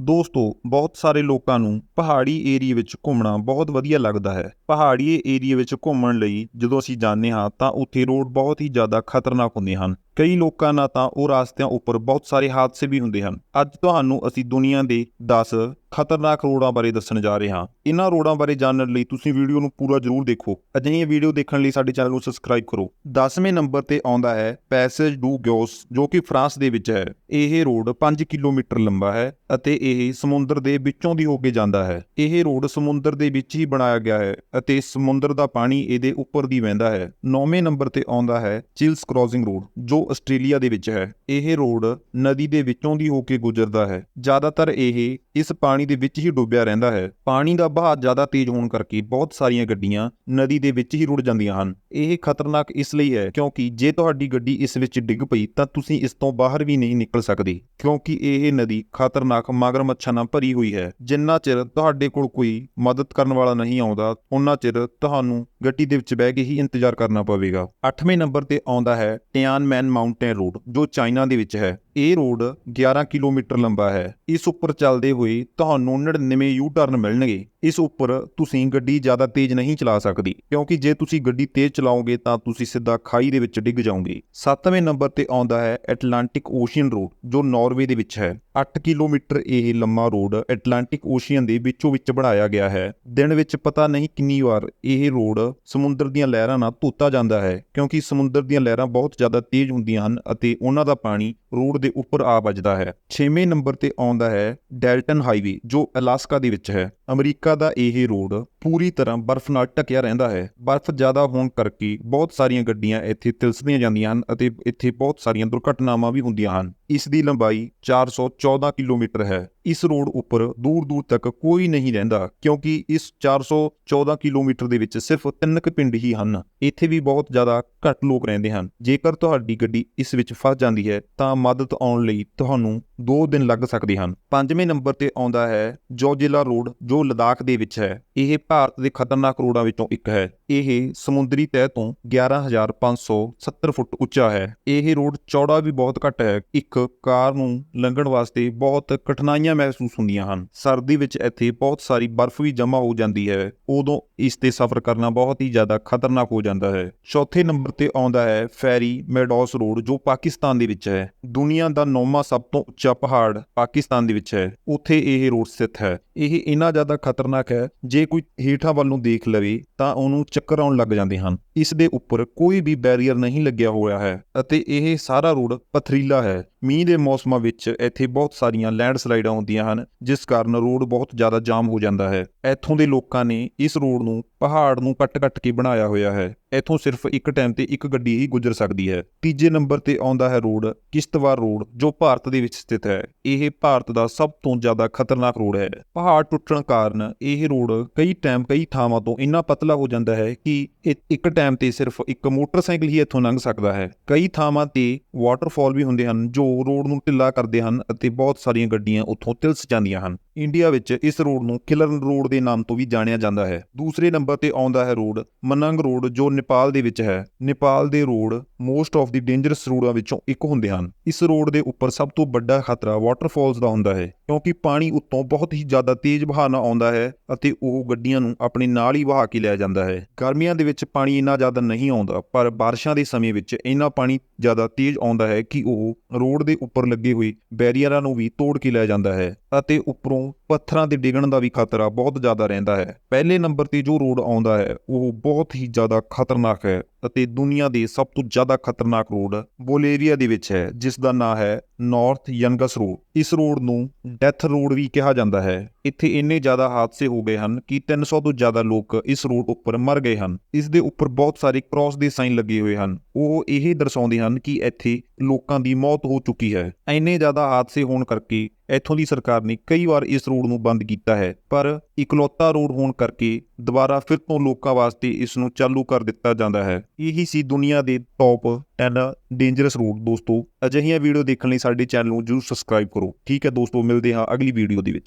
ਦੋਸਤੋ, ਬਹੁਤ ਸਾਰੇ ਲੋਕਾਂ ਨੂੰ ਪਹਾੜੀ ਏਰੀਆ ਵਿੱਚ ਘੁੰਮਣਾ ਬਹੁਤ ਵਧੀਆ ਲੱਗਦਾ ਹੈ। ਪਹਾੜੀ ਏਰੀਆ ਵਿੱਚ ਘੁੰਮਣ ਲਈ ਜਦੋਂ ਅਸੀਂ ਜਾਂਦੇ ਹਾਂ ਤਾਂ ਉੱਥੇ ਰੋਡ ਬਹੁਤ ਹੀ ਜ਼ਿਆਦਾ ਖਤਰਨਾਕ ਹੁੰਦੇ ਹਨ। ਕਈ ਲੋਕਾਂ ਨਾਲ ਤਾਂ ਉਹ ਰਸਤਿਆਂ ਉੱਪਰ ਬਹੁਤ ਸਾਰੇ ਹਾਦਸੇ ਵੀ ਹੁੰਦੇ ਹਨ। ਅੱਜ ਤੁਹਾਨੂੰ ਅਸੀਂ ਦੁਨੀਆ ਦੇ 10 ਖਤਰਨਾਕ ਰੋਡਾਂ ਬਾਰੇ ਦੱਸਣ ਜਾ ਰਹੇ। ਹਾਂ ਇਹਨਾਂ ਰੋਡਾਂ ਬਾਰੇ ਜਾਣਨ ਲਈ ਤੁਸੀਂ ਵੀਡੀਓ ਨੂੰ ਪੂਰਾ ਜ਼ਰੂਰ ਦੇਖੋ। ਅਜਿਹੀਆਂ ਵੀਡੀਓ ਦੇਖਣ ਲਈ ਸਾਡੇ ਚੈਨਲ ਨੂੰ ਸਬਸਕ੍ਰਾਈਬ ਕਰੋ। 10ਵੇਂ ਨੰਬਰ ਤੇ ਆਉਂਦਾ ਹੈ ਪੈਸੇਜ ਡੂ ਗਿਓਸ ਜੋ ਕਿ ਫਰਾਂਸ ਦੇ ਵਿੱਚ ਹੈ। ਇਹ ਰੋਡ 5 ਕਿਲੋਮੀਟਰ ਲੰਬਾ ਹੈ ਅਤੇ ਇਹ ਸਮੁੰਦਰ ਦੇ ਵਿੱਚੋਂ ਦੀ ਹੋ ਕੇ ਜਾਂਦਾ ਹੈ। ਇਹ ਰੋਡ ਸਮੁੰਦਰ ਦੇ ਵਿੱਚ ਹੀ ਬਣਾਇਆ ਗਿਆ ਹੈ ਅਤੇ ਸਮੁੰਦਰ ਦਾ ਪਾਣੀ ਇਹਦੇ ਉੱਪਰ ਦੀ ਵਹਿੰਦਾ ਹੈ। 9ਵੇਂ ਨੰਬਰ ਤੇ ਆਉਂਦਾ ਹੈ ਚਿਲਸ ਕ੍ਰਾਸਿੰਗ ਰੋਡ ਜੋ ਆਸਟ੍ਰੇਲੀਆ ਦੇ ਵਿੱਚ ਹੈ। ਇਹ ਰੋਡ ਨਦੀ ਦੇ ਵਿੱਚੋਂ ਦੀ ਹੋ ਕੇ ਗੁਜ਼ਰਦਾ ਹੈ। ਜ਼ਿਆਦਾਤਰ ਇਹ ਇਸ ਪਾਣੀ ਪਾਣੀ ਦੇ ਵਿੱਚ ਹੀ ਡੁੱਬਿਆ ਰਹਿੰਦਾ ਹੈ। ਪਾਣੀ ਦਾ ਵਹਾਅ ਜ਼ਿਆਦਾ ਤੇਜ਼ ਹੋਣ ਕਰਕੇ ਬਹੁਤ ਸਾਰੀਆਂ ਗੱਡੀਆਂ ਨਦੀ ਦੇ ਵਿੱਚ ਹੀ ਰੁੜ ਜਾਂਦੀਆਂ ਹਨ। ਇਹ ਖਤਰਨਾਕ ਇਸ ਲਈ ਹੈ ਕਿਉਂਕਿ ਜੇ ਤੁਹਾਡੀ ਗੱਡੀ ਇਸ ਵਿੱਚ ਡਿੱਗ ਪਈ ਤਾਂ ਤੁਸੀਂ ਇਸ ਤੋਂ ਬਾਹਰ ਵੀ ਨਹੀਂ ਨਿਕਲ ਸਕਦੇ, ਕਿਉਂਕਿ ਇਹ ਨਦੀ ਖਤਰਨਾਕ ਮਗਰਮੱਛਾਂ ਨਾਲ ਭਰੀ ਹੋਈ ਹੈ। ਜਿੰਨਾ ਚਿਰ ਤੁਹਾਡੇ ਕੋਲ ਕੋਈ ਮਦਦ ਕਰਨ ਵਾਲਾ ਨਹੀਂ ਆਉਂਦਾ ਉਨਾ ਚਿਰ ਤੁਹਾਨੂੰ ਗੱਡੀ ਦੇ ਵਿੱਚ ਬਹਿ ਕੇ ਹੀ ਇੰਤਜ਼ਾਰ ਕਰਨਾ ਪਵੇਗਾ। 8ਵੇਂ ਨੰਬਰ ਤੇ ਆਉਂਦਾ ਹੈ ਟਿਆਨਮੈਨ ਮਾਊਂਟੇਨ ਰੋਡ, ਜੋ ਚਾਈਨਾ ਦੇ ਵਿੱਚ ਹੈ। ਇਹ ਰੋਡ 11 ਕਿਲੋਮੀਟਰ ਲੰਬਾ ਹੈ। ਇਸ ਉੱਪਰ ਚੱਲਦੇ ਹੋਏ ਤੁਹਾਨੂੰ 99 ਯੂ ਟਰਨ ਮਿਲਣਗੇ। ਇਸ ਉੱਪਰ ਤੁਸੀਂ ਗੱਡੀ ਜ਼ਿਆਦਾ ਤੇਜ਼ ਨਹੀਂ ਚਲਾ ਸਕਦੀ, ਕਿਉਂਕਿ ਜੇ ਤੁਸੀਂ ਗੱਡੀ ਤੇਜ਼ ਚਲਾਓਗੇ ਤਾਂ ਤੁਸੀਂ ਸਿੱਧਾ ਖਾਈ ਦੇ ਵਿੱਚ ਡਿੱਗ ਜਾਓਗੇ। 7ਵੇਂ ਨੰਬਰ ਤੇ ਆਉਂਦਾ ਹੈ ਐਟਲਾਂਟਿਕ ਓਸ਼ੀਅਨ ਰੋਡ ਜੋ ਨਾਰਵੇ ਦੇ ਵਿੱਚ ਹੈ। 8 ਕਿਲੋਮੀਟਰ ਇਹ ਲੰਮਾ ਰੋਡ ਐਟਲਾਂਟਿਕ ਓਸ਼ੀਅਨ ਦੇ ਵਿੱਚੋਂ ਵਿੱਚ ਬਣਾਇਆ ਗਿਆ ਹੈ। ਦਿਨ ਵਿੱਚ ਪਤਾ ਨਹੀਂ ਕਿੰਨੀ ਵਾਰ ਇਹ ਰੋਡ ਸਮੁੰਦਰ ਦੀਆਂ ਲਹਿਰਾਂ ਨਾਲ ਧੋਤਾ ਜਾਂਦਾ ਹੈ, ਕਿਉਂਕਿ ਸਮੁੰਦਰ ਦੀਆਂ ਲਹਿਰਾਂ ਬਹੁਤ ਜ਼ਿਆਦਾ ਤੇਜ਼ ਹੁੰਦੀਆਂ ਹਨ ਅਤੇ ਉਹਨਾਂ ਦਾ ਪਾਣੀ ਰੋਡ ਦੇ ਉੱਪਰ ਆ ਵੱਜਦਾ ਹੈ। 6ਵੇਂ ਨੰਬਰ ਤੇ ਆਉਂਦਾ ਹੈ ਡੈਲਟਨ ਹਾਈਵੇ ਜੋ ਅਲਾਸਕਾ ਦੇ ਵਿੱਚ ਹੈ। ਅਮਰੀਕਾ ਦਾ ਇਹ ਰੋਡ ਪੂਰੀ ਤਰ੍ਹਾਂ ਬਰਫ਼ ਨਾਲ ਢਕਿਆ ਰਹਿੰਦਾ ਹੈ। ਬਰਫ਼ ਜ਼ਿਆਦਾ ਹੋਣ ਕਰਕੇ ਬਹੁਤ ਸਾਰੀਆਂ ਗੱਡੀਆਂ ਇੱਥੇ ਤਿਲਸਦੀਆਂ ਜਾਂਦੀਆਂ ਹਨ ਅਤੇ ਇੱਥੇ ਬਹੁਤ ਸਾਰੀਆਂ ਦੁਰਘਟਨਾਵਾਂ ਵੀ ਹੁੰਦੀਆਂ ਹਨ। ਇਸ ਦੀ ਲੰਬਾਈ 414 ਕਿਲੋਮੀਟਰ ਹੈ। ਇਸ ਰੋਡ ਉੱਪਰ ਦੂਰ ਦੂਰ ਤੱਕ ਕੋਈ ਨਹੀਂ ਰਹਿੰਦਾ ਕਿਉਂਕਿ ਇਸ 414 ਕਿਲੋਮੀਟਰ ਦੇ ਵਿੱਚ ਸਿਰਫ ਤਿੰਨ ਕੁ ਪਿੰਡ ਹੀ ਹਨ। ਇੱਥੇ ਵੀ ਬਹੁਤ ਜ਼ਿਆਦਾ ਘੱਟ ਲੋਕ ਰਹਿੰਦੇ ਹਨ। ਜੇਕਰ ਤੁਹਾਡੀ ਗੱਡੀ ਇਸ ਵਿੱਚ ਫਸ ਜਾਂਦੀ ਹੈ ਤਾਂ ਮਦਦ ਆਉਣ ਲਈ ਤੁਹਾਨੂੰ 2 ਦਿਨ ਲੱਗ ਸਕਦੇ ਹਨ। ਪੰਜਵੇਂ ਨੰਬਰ ਤੇ ਆਉਂਦਾ ਹੈ ਜੋਜਿਲਾ ਰੋਡ ਜੋ ਲਦਾਖ ਦੇ ਵਿੱਚ ਹੈ। ਇਹ ਭਾਰਤ ਦੇ ਖਤਰਨਾਕ ਰੋਡਾਂ ਵਿੱਚੋਂ ਇੱਕ ਹੈ। ਇਹ ਸਮੁੰਦਰੀ ਤਹਿ ਤੋਂ 11570 ਫੁੱਟ ਉੱਚਾ ਹੈ। ਇਹ ਰੋਡ ਚੌੜਾ ਵੀ ਬਹੁਤ ਘੱਟ ਹੈ। ਇੱਕ ਕਾਰ ਨੂੰ ਲੰਘਣ ਵਾਸਤੇ ਬਹੁਤ ਕਠਿਨਾਈਆਂ ਮਹਿਸੂਸ ਹੁੰਦੀਆਂ ਹਨ। ਸਰਦੀ ਵਿੱਚ ਇੱਥੇ ਬਹੁਤ ਸਾਰੀ ਬਰਫ਼ ਵੀ ਜਮ੍ਹਾਂ ਹੋ ਜਾਂਦੀ ਹੈ। ਉਦੋਂ ਇਸ ਤੇ ਸਫ਼ਰ ਕਰਨਾ ਬਹੁਤ ਹੀ ਜ਼ਿਆਦਾ ਖਤਰਨਾਕ ਹੋ ਜਾਂਦਾ ਹੈ। ਚੌਥੇ ਨੰਬਰ ਤੇ ਆਉਂਦਾ ਹੈ ਫੈਰੀ ਮੈਡੋਸ ਰੋਡ ਜੋ ਪਾਕਿਸਤਾਨ ਦੇ ਵਿੱਚ ਹੈ। ਦੁਨੀਆ ਦਾ ਨੌਵਾਂ ਸਭ ਤੋਂ ਉੱਚਾ ਪਹਾੜ ਪਾਕਿਸਤਾਨ ਦੇ ਵਿੱਚ ਹੈ। ਉੱਥੇ ਇਹ ਰੋਡ ਸਥਿਤ ਹੈ। ਇਹ ਇੰਨਾ ਜ਼ਿਆਦਾ ਖਤਰਨਾਕ ਹੈ, ਜੇ ਕੋਈ ਹੇਠਾਂ ਵੱਲ ਨੂੰ ਦੇਖ ਲਵੇ ਤਾਂ ਉਹਨੂੰ ਚੱਕਰ ਆਉਣ ਲੱਗ ਜਾਂਦੇ ਹਨ। ਇਸ ਦੇ ਉੱਪਰ ਕੋਈ ਵੀ ਬੈਰੀਅਰ ਨਹੀਂ ਲੱਗਿਆ ਹੋਇਆ ਹੈ ਅਤੇ ਇਹ ਸਾਰਾ ਰੋਡ ਪਥਰੀਲਾ ਹੈ। ਮੀਂਹ ਦੇ ਮੌਸਮਾਂ ਵਿੱਚ ਇੱਥੇ ਬਹੁਤ ਸਾਰੀਆਂ ਲੈਂਡਸਲਾਈਡਾਂ ਹੁੰਦੀਆਂ ਹਨ, ਜਿਸ ਕਾਰਨ ਰੋਡ ਬਹੁਤ ਜ਼ਿਆਦਾ ਜਾਮ ਹੋ ਜਾਂਦਾ ਹੈ। ਇੱਥੋਂ ਦੇ ਲੋਕਾਂ ਨੇ ਇਸ ਰੋਡ ਨੂੰ ਪਹਾੜ ਨੂੰ ਕੱਟ-ਕੱਟ ਕੇ ਬਣਾਇਆ ਹੋਇਆ ਹੈ। ਇੱਥੋਂ ਸਿਰਫ ਇੱਕ ਟਾਈਮ ਤੇ ਇੱਕ ਗੱਡੀ ਹੀ ਗੁਜ਼ਰ ਸਕਦੀ ਹੈ। ਤੀਜੇ ਨੰਬਰ ਤੇ ਆਉਂਦਾ ਹੈ ਰੋਡ, ਕਿਸ਼ਤਵਾਰ ਰੋਡ, ਜੋ ਭਾਰਤ ਦੇ ਵਿੱਚ ਸਥਿਤ ਹੈ। ਇਹ ਭਾਰਤ ਦਾ ਸਭ ਤੋਂ ਜ਼ਿਆਦਾ ਖਤਰਨਾਕ ਰੋਡ ਹੈ। ਪਹਾੜ ਟੁੱਟਣ ਕਾਰਨ ਇਹ ਰੋਡ ਕਈ ਟਾਈਮ ਕਈ ਥਾਵਾਂ ਤੋਂ ਇੰਨਾ ਪਤਲਾ ਹੋ ਜਾਂਦਾ ਹੈ ਕਿ ਇੱਕ ਟਾਈਮ ਤੇ ਸਿਰਫ ਇੱਕ ਮੋਟਰਸਾਈਕਲ ਹੀ ਇੱਥੋਂ ਲੰਘ ਸਕਦਾ ਹੈ। ਕਈ ਥਾਵਾਂ ਤੇ ਵਾਟਰਫਾਲ ਵੀ ਹੁੰਦੇ ਹਨ, ਜੋ ਰੋਡ ਨੂੰ ਢਿੱਲਾ ਕਰਦੇ ਹਨ ਅਤੇ ਬਹੁਤ ਸਾਰੀਆਂ ਗੱਡੀਆਂ ਉੱਥੋਂ ਤਿਲਸ ਜਾਂਦੀਆਂ ਹਨ। ਇੰਡੀਆ ਵਿੱਚ ਇਸ ਰੋਡ ਨੂੰ ਕਿਲਰਨ ਰੋਡ ਦੇ ਨਾਮ ਤੋਂ ਵੀ ਜਾਣਿਆ ਜਾਂਦਾ ਹੈ। ਦੂਸਰੇ ਨੰਬਰ ਤੇ ਆਉਂਦਾ ਹੈ ਰੋਡ ਮਨੰਗ ਰੋਡ, ਜੋ ਨੇਪਾਲ ਦੇ ਵਿੱਚ ਹੈ। ਨੇਪਾਲ ਦੇ road most of the dangerous ਰੋਡਾਂ ਵਿੱਚੋਂ ਇੱਕ ਹੁੰਦੇ ਹਨ। ਇਸ ਰੋਡ ਦੇ ਉੱਪਰ ਸਭ ਤੋਂ ਵੱਡਾ ਖਤਰਾ ਵਾਟਰਫਾਲਸ ਦਾ ਹੁੰਦਾ ਹੈ, ਕਿਉਂਕਿ ਪਾਣੀ ਉੱਤੋਂ ਬਹੁਤ ਹੀ ਜ਼ਿਆਦਾ ਤੇਜ਼ ਵਹਾਅ ਨਾਲ ਆਉਂਦਾ ਹੈ ਅਤੇ ਉਹ ਗੱਡੀਆਂ ਨੂੰ ਆਪਣੇ ਨਾਲ ਹੀ ਵਹਾ ਕੇ ਲੈ ਜਾਂਦਾ ਹੈ। ਗਰਮੀਆਂ ਦੇ ਵਿੱਚ ਪਾਣੀ ਇੰਨਾ ਜ਼ਿਆਦਾ ਨਹੀਂ ਆਉਂਦਾ, ਪਰ ਬਾਰਿਸ਼ਾਂ ਦੇ ਸਮੇਂ ਵਿੱਚ ਇੰਨਾ ਪਾਣੀ ਜ਼ਿਆਦਾ ਤੇਜ਼ ਆਉਂਦਾ ਹੈ ਕਿ ਉਹ ਰੋਡ ਦੇ ਉੱਪਰ ਲੱਗੇ ਹੋਏ ਬੈਰੀਅਰਾਂ ਨੂੰ ਵੀ ਤੋੜ ਕੇ ਲੈ ਜਾਂਦਾ ਹੈ ਅਤੇ ਉੱਪਰੋਂ know ਪੱਥਰਾਂ ਦੇ ਡਿੱਗਣ ਦਾ ਵੀ ਖਤਰਾ ਬਹੁਤ ਜ਼ਿਆਦਾ ਰਹਿੰਦਾ ਹੈ। ਪਹਿਲੇ ਨੰਬਰ ਤੇ ਜੋ ਰੋਡ ਆਉਂਦਾ ਹੈ, ਉਹ ਬਹੁਤ ਹੀ ਜ਼ਿਆਦਾ ਖਤਰਨਾਕ ਹੈ ਅਤੇ ਦੁਨੀਆ ਦੇ ਸਭ ਤੋਂ ਜ਼ਿਆਦਾ ਖਤਰਨਾਕ ਰੋਡ ਬੋਲੇਵੀਆ ਦੇ ਵਿੱਚ ਹੈ, ਜਿਸ ਦਾ ਨਾਮ ਹੈ ਨਾਰਥ ਯੰਗਸ ਰੋਡ ਇਸ ਰੋਡ ਨੂੰ ਡੈਥ ਰੋਡ ਵੀ ਕਿਹਾ ਜਾਂਦਾ ਹੈ। ਇੱਥੇ ਇੰਨੇ ਜ਼ਿਆਦਾ ਹਾਦਸੇ ਹੋ ਗਏ ਹਨ ਕਿ 300 ਤੋਂ ਜ਼ਿਆਦਾ ਲੋਕ ਇਸ ਰੋਡ ਉੱਪਰ ਮਰ ਗਏ ਹਨ। ਇਸ ਦੇ ਉੱਪਰ ਬਹੁਤ ਸਾਰੇ ਕ੍ਰਾਸ ਦੇ ਸਾਈਨ ਲੱਗੇ ਹੋਏ ਹਨ। ਉਹ ਇਹ ਦਰਸਾਉਂਦੇ ਹਨ ਕਿ ਇੱਥੇ ਲੋਕਾਂ ਦੀ ਮੌਤ ਹੋ ਚੁੱਕੀ ਹੈ। ਇੰਨੇ ਜ਼ਿਆਦਾ ਹਾਦਸੇ ਹੋਣ ਕਰਕੇ ਇੱਥੋਂ ਦੀ ਸਰਕਾਰ ਨੇ ਕਈ ਵਾਰ ਇਸ ਰੋਡ ਰੋਡ ਨੂੰ ਬੰਦ ਕੀਤਾ ਹੈ, ਪਰ ਇਕਲੌਤਾ ਰੋਡ ਹੋਣ ਕਰਕੇ ਦੁਬਾਰਾ ਫਿਰ ਤੋਂ ਲੋਕਾਂ ਵਾਸਤੇ ਇਸ ਨੂੰ ਚਾਲੂ ਕਰ ਦਿੱਤਾ ਜਾਂਦਾ ਹੈ। ਇਹੀ ਸੀ ਦੁਨੀਆ ਦੇ ਟੌਪ 10 ਡੇਂਜਰਸ ਰੋਡ ਦੋਸਤੋ, ਅਜਿਹੀਆਂ ਵੀਡੀਓ ਦੇਖਣ ਲਈ ਸਾਡੇ ਚੈਨਲ ਨੂੰ ਜਰੂਰ ਸਬਸਕ੍ਰਾਈਬ ਕਰੋ। ਠੀਕ ਹੈ ਦੋਸਤੋ, ਮਿਲਦੇ ਹਾਂ ਅਗਲੀ ਵੀਡੀਓ ਦੇ ਵਿੱਚ।